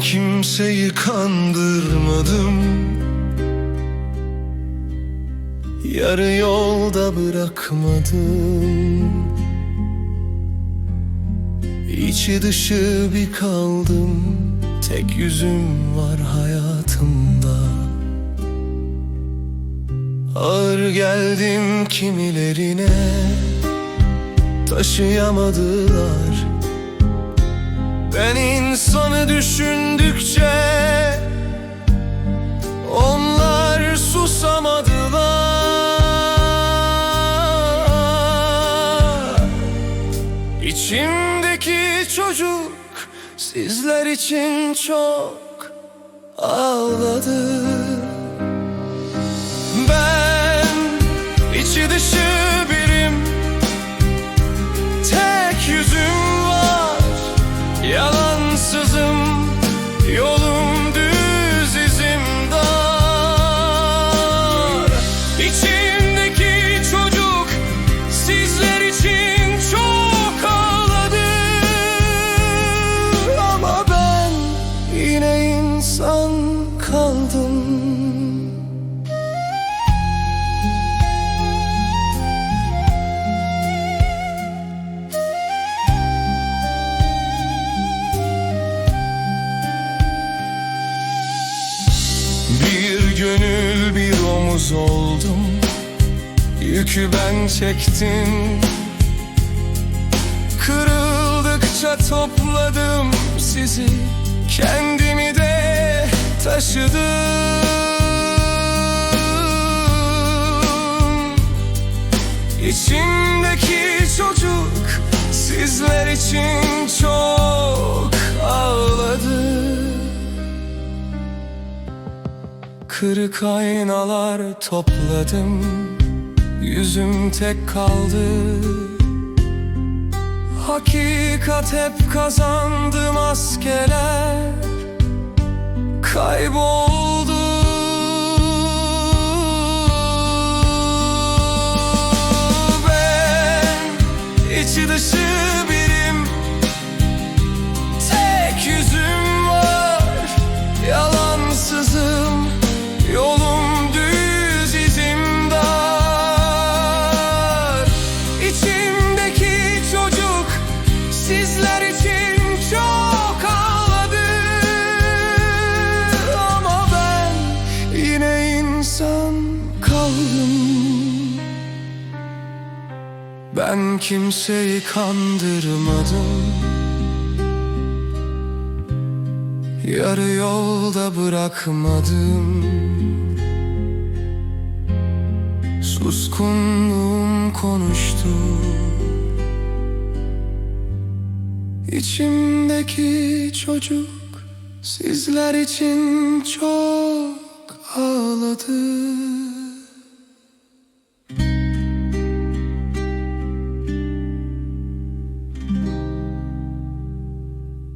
kimseyi kandırmadım. Yarı yolda bırakmadım. İçi dışı bir kaldım. Tek yüzüm var hayatımda. Ağır geldim kimilerine. Taşıyamadılar Ben insanı düşündükçe Onlar susamadılar. İçimdeki çocuk Sizler için çok ağladı. Ben içi dışı kaldım. Bir gönül bir omuz oldum. Yükü ben çektim. Kırıldıkça topladım sizi. Kendimi de taşıdım. İçimdeki çocuk Sizler için çok ağladı. Kırık aynalar topladım Yüzüm tek kaldı. Hakikat hep kazandı maskeler Kaybol Ben kimseyi kandırmadım. Yarı yolda bırakmadım. Suskunluğum konuştu. İçimdeki çocuk Sizler için çok ağladı